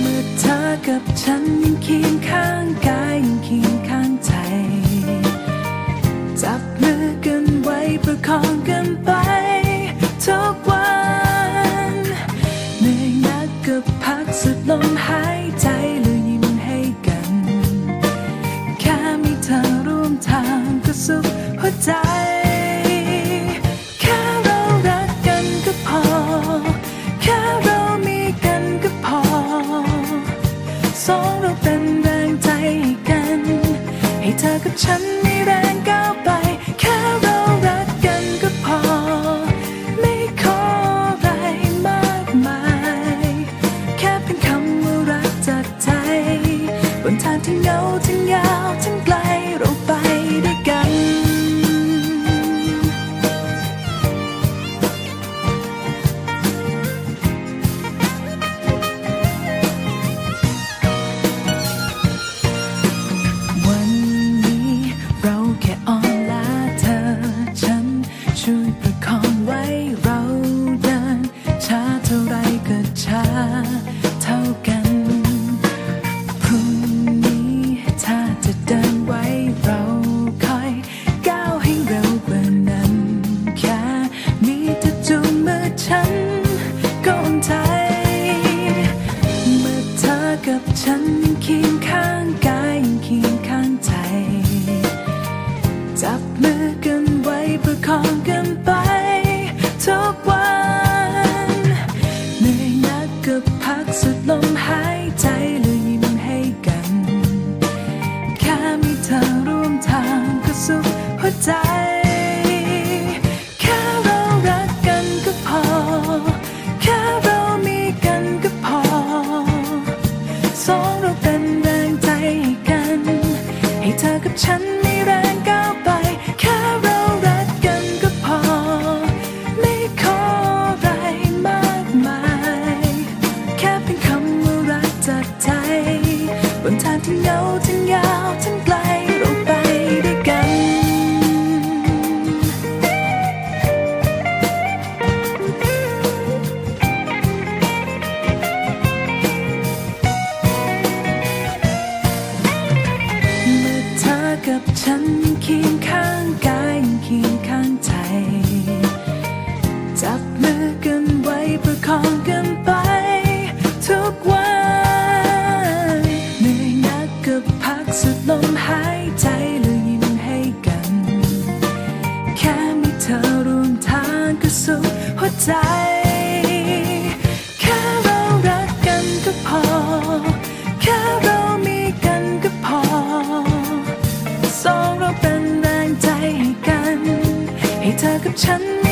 เมื่อเธอกับฉันยังเคียงข้างกายยังเคียงข้างใจ จับมือกันไว้ประคองกันไปทุกวันเหนื่อนักก็พักสุดลมหายใจเลยยิ้มให้กัน แค่มีเธอร่วมทางก็สุขหัใจ องเราเป็นแรงใจกัน ให้เธอกับฉันมีแรงก้าวไป มือกันไว้ประคองกันไปทุกวัน กับฉันเคียงข้างกายเคียงข้างใจ จับมือกันไว้ประคองกันไป ทุกวันเหนื่อยนักก็พักสุดลมหายใจแล้วยิ้มให้กัน แค่มีเธอร่วมทางก็สุขหัวใจ กับฉัน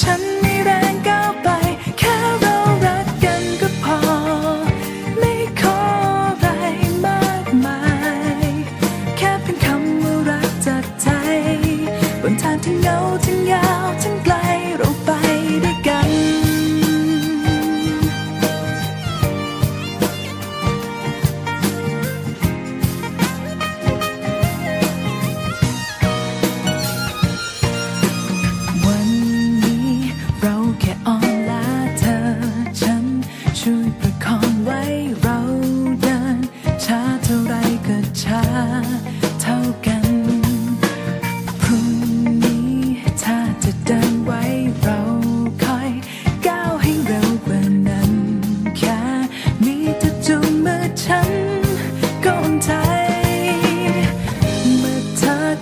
ฉันมีแรงก้าวไป แค่เรารักกันก็พอ ไม่ขออะไรมากมาย แค่เป็นคำว่ารักจากใจ บนทางที่เหงาทั้งยาวทั้งไกล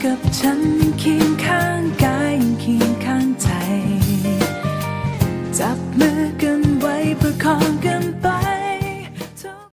กับฉันเคียงข้างกายยังเคียงข้างใจ จับมือกันไว้ประคองกัน